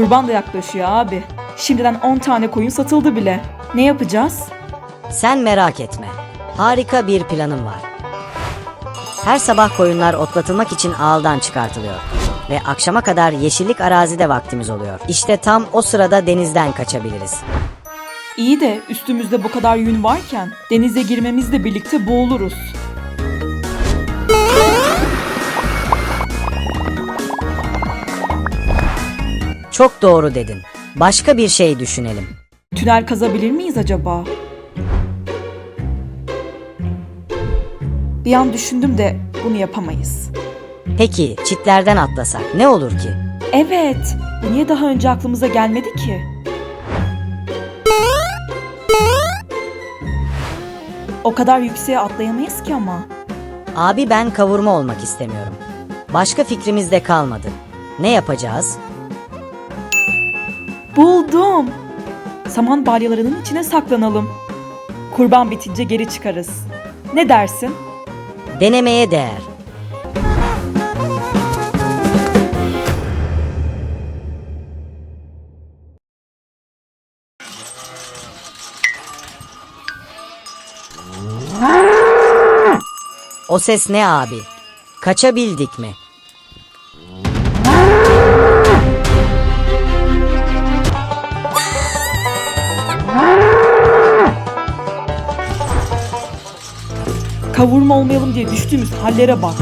Kurban da yaklaşıyor abi. Şimdiden 10 tane koyun satıldı bile. Ne yapacağız? Sen merak etme. Harika bir planım var. Her sabah koyunlar otlatılmak için ağıldan çıkartılıyor. Ve akşama kadar yeşillik arazide vaktimiz oluyor. İşte tam o sırada denizden kaçabiliriz. İyi de üstümüzde bu kadar yün varken denize girmemizle birlikte boğuluruz. Çok doğru dedin. Başka bir şey düşünelim. Tünel kazabilir miyiz acaba? Bir an düşündüm de bunu yapamayız. Peki çitlerden atlasak ne olur ki? Evet, bu niye daha önce aklımıza gelmedi ki? O kadar yükseğe atlayamayız ki ama. Abi ben kavurma olmak istemiyorum. Başka fikrimiz de kalmadı. Ne yapacağız? Buldum. Saman balyalarının içine saklanalım. Kurban bitince geri çıkarız. Ne dersin? Denemeye değer. O ses ne abi? Kaçabildik mi? Kavurma olmayalım diye düştüğümüz hallere bak.